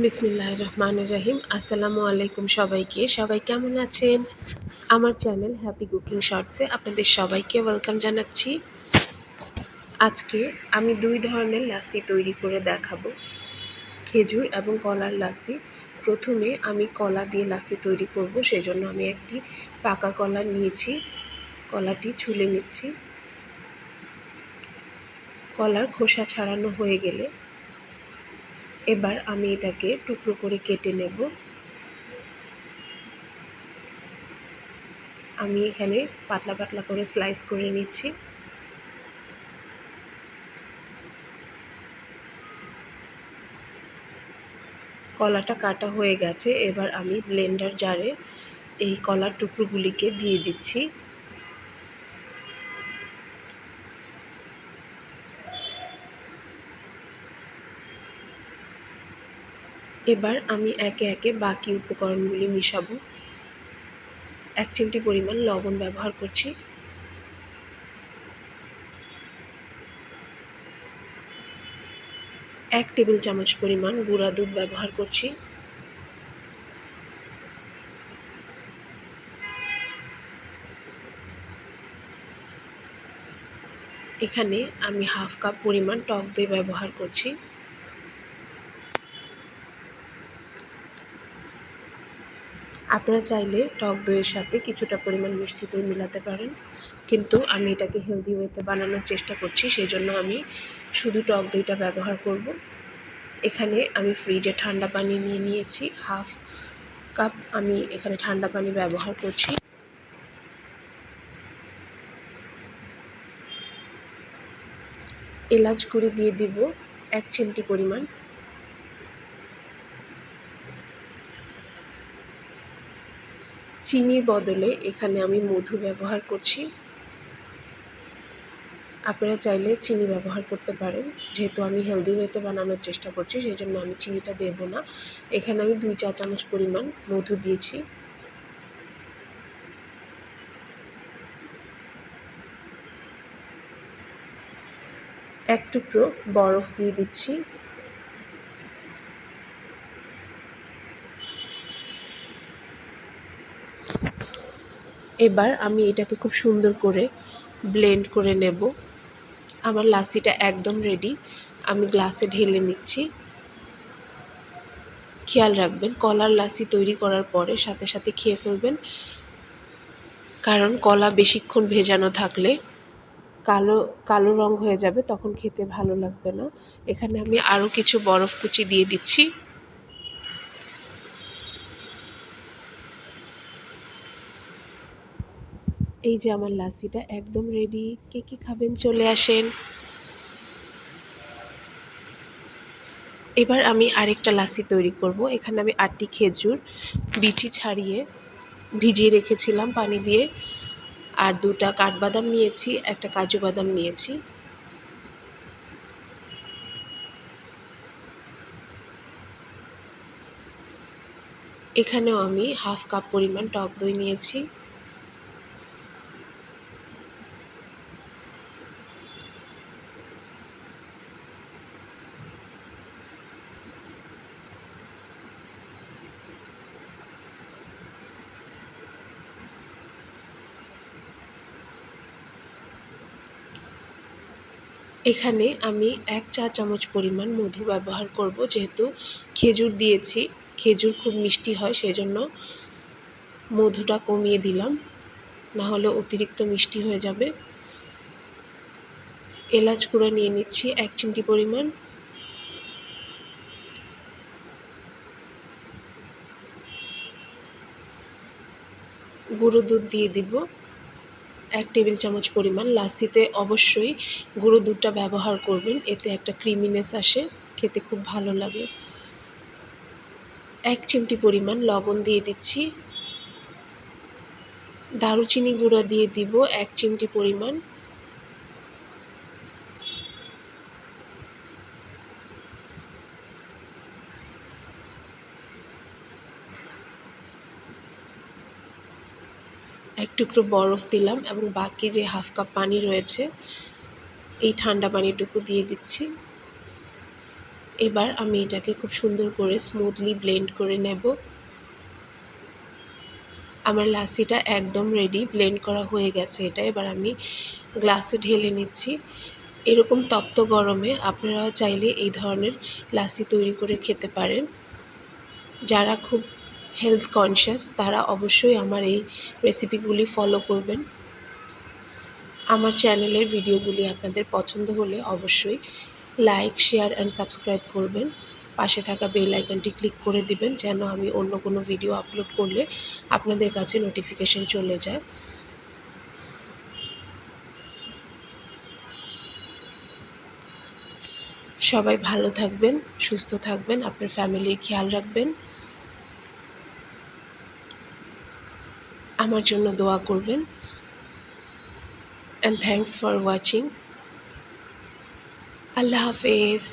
বিসমিল্লাহ রহমান রহিম। আসসালামু আলাইকুম সবাইকে। সবাই কেমন আছেন? আমার চ্যানেল হ্যাপি কুকিং শর্টসে আপনাদের সবাইকে ওয়েলকাম জানাচ্ছি। আজকে আমি দুই ধরনের লাসি তৈরি করে দেখাবো। খেজুর এবং কলার লাসি। প্রথমে আমি কলা দিয়ে লাসি তৈরি করব, সেজন্য আমি একটি পাকা কলা নিয়েছি। কলাটি ছুলে নিচ্ছি। কলার খোসা ছাড়ানো হয়ে গেলে এবার আমি এটাকে টুকরো করে কেটে নেব। আমি এখানে পাতলা পাতলা করে স্লাইস করে নিচ্ছি। কলাটা কাটা হয়ে গেছে, এবার আমি ব্লেন্ডার জারে এই কলার টুকরোগুলিকে দিয়ে দিচ্ছি। এবার আমি একে একে বাকি উপকরণগুলি মিশাবো। এক চিমটি পরিমাণ লবণ ব্যবহার করছি। এক টেবিল চামচ পরিমাণ গুঁড়া দুধ ব্যবহার করছি। এখানে আমি হাফ কাপ পরিমাণ টক দই ব্যবহার করছি। আপনারা চাইলে টক দইয়ের সাথে কিছুটা পরিমাণ মিষ্টি দই মিলাতে পারেন। কিন্তু আমি এটাকে হেলদি ওয়েতে বানানোর চেষ্টা করছি সেই জন্য আমি শুধু টক দইটা ব্যবহার করব। এখানে আমি ফ্রিজে ঠান্ডা পানি নিয়ে নিয়েছি হাফ কাপ আমি এখানে ঠান্ডা পানি ব্যবহার করছি। এলাচ গুঁড়ি দিয়ে দিব এক চিমটি পরিমাণ। চিনির বদলে এখানে আমি মধু ব্যবহার করছি। আপনারা চাইলে চিনি ব্যবহার করতে পারেন। যেহেতু আমি হেলদি ওয়েতে বানানোর চেষ্টা করছি সেই জন্য আমি চিনিটা দেব না। এখানে আমি দুই চা চামচ পরিমাণ মধু দিয়েছি। এক টুকরো বরফ দিয়ে দিচ্ছি। এবার আমি এটাকে খুব সুন্দর করে ব্লেন্ড করে নেব। আমার লাসিটা একদম রেডি আমি গ্লাসে ঢেলে নিচ্ছি। খেয়াল রাখবেন, কলার লাসি তৈরি করার পরে সাথে সাথে খেয়ে ফেলবেন। কারণ কলা বেশিক্ষণ ভেজানো থাকলে কালো কালো রং হয়ে যাবে, তখন খেতে ভালো লাগবে না। এখানে আমি আরও কিছু বরফ কুচি দিয়ে দিচ্ছি। এই যে আমার লাসিটা একদম রেডি কে কী খাবেন চলে আসেন। এবার আমি আরেকটা লাসি তৈরি করব, এখানে আমি আটটি খেজুর বিচি ছাড়িয়ে ভিজিয়ে রেখেছিলাম পানি দিয়ে, আর দুটা কাঠবাদাম নিয়েছি, একটা কাজু বাদাম নিয়েছি। এখানেও আমি হাফ কাপ পরিমাণ টক দই নিয়েছি। এখানে আমি এক চা চামচ পরিমাণ মধু ব্যবহার করব, যেহেতু খেজুর দিয়েছি। খেজুর খুব মিষ্টি হয়, সেজন্য মধুটা কমিয়ে দিলাম। না হলে অতিরিক্ত মিষ্টি হয়ে যাবে। এলাচ গুঁড়ো নিয়ে নিচ্ছি এক চিমটি পরিমাণ। গুঁড়ো দুধ দিয়ে দিব। এক টেবিল চামচ পরিমাণ লাসিতে অবশ্যই গুঁড়ো দুধটা ব্যবহার করবেন, এতে একটা ক্রিমিনেস আসে, খেতে খুব ভালো লাগে। এক চিমটি পরিমাণ লবণ দিয়ে দিচ্ছি। দারুচিনি গুঁড়া দিয়ে দিব, এক চিমটি পরিমাণ এক টুকরো বরফ দিলাম এবং বাকি যে হাফ কাপ পানি রয়েছে, এই ঠান্ডা পানিটুকু দিয়ে দিচ্ছি। এবার আমি এটাকে খুব সুন্দর করে স্মুথলি ব্লেন্ড করে নেব। আমার লাসিটা একদম রেডি ব্লেন্ড করা হয়ে গেছে এটা। এবার আমি গ্লাসে ঢেলে নিচ্ছি। এরকম তপ্ত গরমে আপনারাও চাইলে এই ধরনের লাসি তৈরি করে খেতে পারেন। যারা খুব হেলথ কনসিয়াস তারা অবশ্যই আমার এই রেসিপিগুলি ফলো করবেন। আমার চ্যানেলের ভিডিওগুলি আপনাদের পছন্দ হলে অবশ্যই লাইক শেয়ার অ্যান্ড সাবস্ক্রাইব করবেন। পাশে থাকা বেল আইকনটি ক্লিক করে দিবেন, যেন আমি অন্য কোনো ভিডিও আপলোড করলে আপনাদের কাছে নোটিফিকেশন চলে যায়। সবাই ভালো থাকবেন, সুস্থ থাকবেন, আপনার ফ্যামিলির খেয়াল রাখবেন। আমার জন্য দোয়া করবেন। অ্যান্ড থ্যাংকস ফর ওয়াচিং আল্লাহ হাফেজ।